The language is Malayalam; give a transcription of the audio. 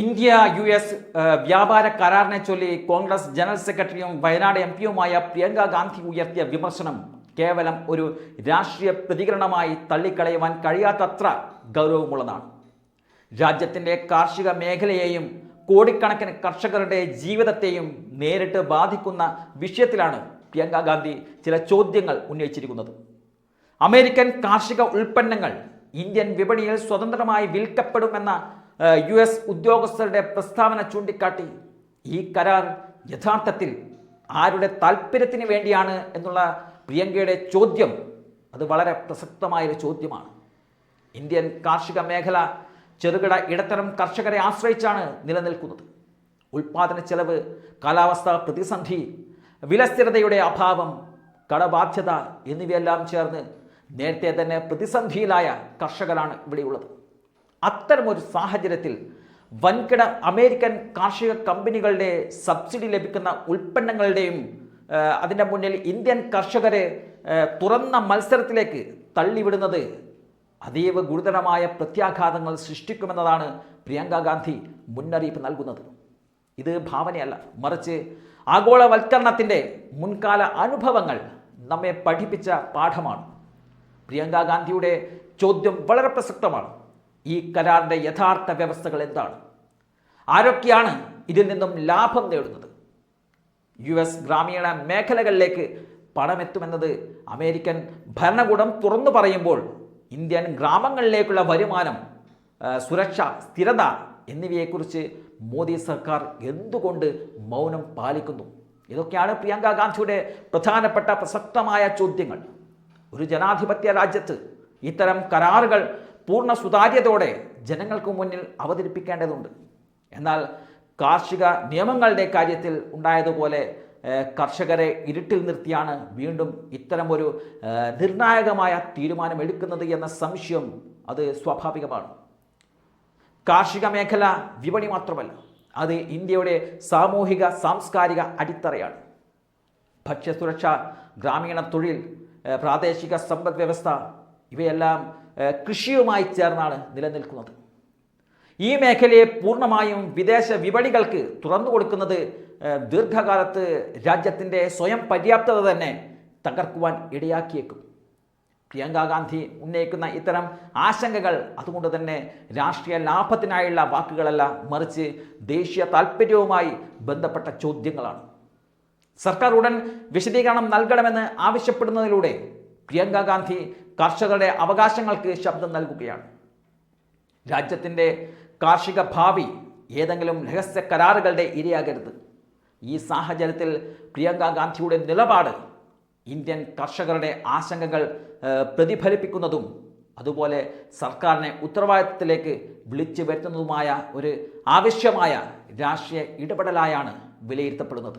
ഇന്ത്യ യു എസ് വ്യാപാര കരാറിനെ ചൊല്ലി കോൺഗ്രസ് ജനറൽ സെക്രട്ടറിയും വയനാട് എം പിയുമായ പ്രിയങ്ക ഗാന്ധി ഉയർത്തിയ വിമർശനം കേവലം ഒരു രാഷ്ട്രീയ പ്രതികരണമായി തള്ളിക്കളയുവാൻ കഴിയാത്തത്ര ഗൗരവമുള്ളതാണ്. രാജ്യത്തിന്റെ കാർഷിക മേഖലയെയും കോടിക്കണക്കിന് കർഷകരുടെ ജീവിതത്തെയും നേരിട്ട് ബാധിക്കുന്ന വിഷയത്തിലാണ് പ്രിയങ്ക ഗാന്ധി ചില ചോദ്യങ്ങൾ ഉന്നയിച്ചിരിക്കുന്നത്. അമേരിക്കൻ കാർഷിക ഉൽപ്പന്നങ്ങൾ ഇന്ത്യൻ വിപണിയിൽ സ്വതന്ത്രമായി വിൽക്കപ്പെടുമെന്ന യു എസ് ഉദ്യോഗസ്ഥരുടെ പ്രസ്താവന ചൂണ്ടിക്കാട്ടി ഈ കരാർ യഥാർത്ഥത്തിൽ ആരുടെ താല്പര്യത്തിന് വേണ്ടിയാണ് എന്നുള്ള പ്രിയങ്കയുടെ ചോദ്യം അത് വളരെ പ്രസക്തമായൊരു ചോദ്യമാണ്. ഇന്ത്യൻ കാർഷിക മേഖല ചെറുകിട ഇടത്തരം കർഷകരെ ആശ്രയിച്ചാണ് നിലനിൽക്കുന്നത്. ഉൽപാദന ചെലവ് കാലാവസ്ഥാ പ്രതിസന്ധി വിലസ്ഥിരതയുടെ അഭാവം കടബാധ്യത എന്നിവയെല്ലാം ചേർന്ന് നേരത്തെ തന്നെ പ്രതിസന്ധിയിലായ കർഷകരാണ് ഇവിടെയുള്ളത്. അത്തരമൊരു സാഹചര്യത്തിൽ വൻകിട അമേരിക്കൻ കാർഷിക കമ്പനികളുടെ സബ്സിഡി ലഭിക്കുന്ന ഉൽപ്പന്നങ്ങളുടെയും അതിന്റെ മുന്നിൽ ഇന്ത്യൻ കർഷകരെ തുറന്ന മത്സരത്തിലേക്ക് തള്ളിവിടുന്നത് അതീവ ഗുരുതരമായ പ്രത്യാഘാതങ്ങൾ സൃഷ്ടിക്കുമെന്നതാണ് പ്രിയങ്ക ഗാന്ധി മുന്നറിയിപ്പ് നൽകുന്നത്. ഇത് ഭാവനയല്ല. മറിച്ച് ആഗോളവൽക്കരണത്തിന്റെ മുൻകാല അനുഭവങ്ങൾ നമ്മെ പഠിപ്പിച്ച പാഠമാണ്. പ്രിയങ്ക ഗാന്ധിയുടെ ചോദ്യം വളരെ പ്രസക്തമാണ്. ഈ കരാറിന്റെ യഥാർത്ഥ വ്യവസ്ഥകൾ എന്താണ്? ആരൊക്കെയാണ് ഇതിൽ നിന്നും ലാഭം നേടുന്നത്? യു എസ് ഗ്രാമീണ മേഖലകളിലേക്ക് പണമെത്തുമെന്നത് അമേരിക്കൻ ഭരണകൂടം തുറന്നു പറയുമ്പോൾ ഇന്ത്യൻ ഗ്രാമങ്ങളിലേക്കുള്ള വരുമാനം സുരക്ഷ സ്ഥിരത എന്നിവയെക്കുറിച്ച് മോദി സർക്കാർ എന്തുകൊണ്ട് മൗനം പാലിക്കുന്നു? ഇതൊക്കെയാണ് പ്രിയങ്ക ഗാന്ധിയുടെ പ്രധാനപ്പെട്ട പ്രസക്തമായ ചോദ്യങ്ങൾ. ഒരു ജനാധിപത്യ രാജ്യത്ത് ഇത്തരം കരാറുകൾ പൂർണ സുതാര്യതയോടെ ജനങ്ങൾക്ക് മുന്നിൽ അവതരിപ്പിക്കേണ്ടതുണ്ട്. എന്നാൽ കാർഷിക നിയമങ്ങളുടെ കാര്യത്തിൽ ഉണ്ടായതുപോലെ കർഷകരെ ഇരുട്ടിൽ നിർത്തിയാണ് വീണ്ടും ഇത്തരമൊരു നിർണായകമായ തീരുമാനം എടുക്കുന്നത് എന്ന സംശയം അത് സ്വാഭാവികമാണ്. കാർഷിക മേഖല വിപണി മാത്രമല്ല അത് ഇന്ത്യയുടെ സാമൂഹിക സാംസ്കാരിക അടിത്തറയാണ്. ഭക്ഷ്യസുരക്ഷ ഗ്രാമീണ തൊഴിൽ പ്രാദേശിക സമ്പദ് വ്യവസ്ഥ ഇവയെല്ലാം കൃഷിയുമായി ചേർന്നാണ് നിലനിൽക്കുന്നത്. ഈ മേഖലയെ പൂർണമായും വിദേശ വിപണികൾക്ക് തുറന്നു കൊടുക്കുന്നത് ദീർഘകാലത്ത് രാജ്യത്തിന്റെ സ്വയം പര്യാപ്തത തന്നെ തകർക്കുവാൻ ഇടയാക്കിയേക്കും. പ്രിയങ്ക ഗാന്ധി ഉന്നയിക്കുന്ന ഇത്തരം ആശങ്കകൾ അതുകൊണ്ട് തന്നെ രാഷ്ട്രീയ ലാഭത്തിനായുള്ള വാക്കുകളല്ല മറിച്ച് ദേശീയ താൽപ്പര്യവുമായി ബന്ധപ്പെട്ട ചോദ്യങ്ങളാണ്. സർക്കാർ ഉടൻ വിശദീകരണം നൽകണമെന്ന് ആവശ്യപ്പെടുന്നതിലൂടെ പ്രിയങ്ക ഗാന്ധി കർഷകരുടെ അവകാശങ്ങൾക്ക് ശബ്ദം നൽകുകയാണ്. രാജ്യത്തിന്റെ കാർഷിക ഭാവി ഏതെങ്കിലും രഹസ്യ കരാറുകളുടെ ഇരയാകരുത്. ഈ സാഹചര്യത്തിൽ പ്രിയങ്ക ഗാന്ധിയുടെ നിലപാട് ഇന്ത്യൻ കർഷകരുടെ ആശങ്കകൾ പ്രതിഫലിപ്പിക്കുന്നതും അതുപോലെ സർക്കാരിനെ ഉത്തരവാദിത്തത്തിലേക്ക് വിളിച്ചു വരുത്തുന്നതുമായ ഒരു ആവശ്യമായ രാഷ്ട്രീയ ഇടപെടലായാണ് വിലയിരുത്തപ്പെടുന്നത്.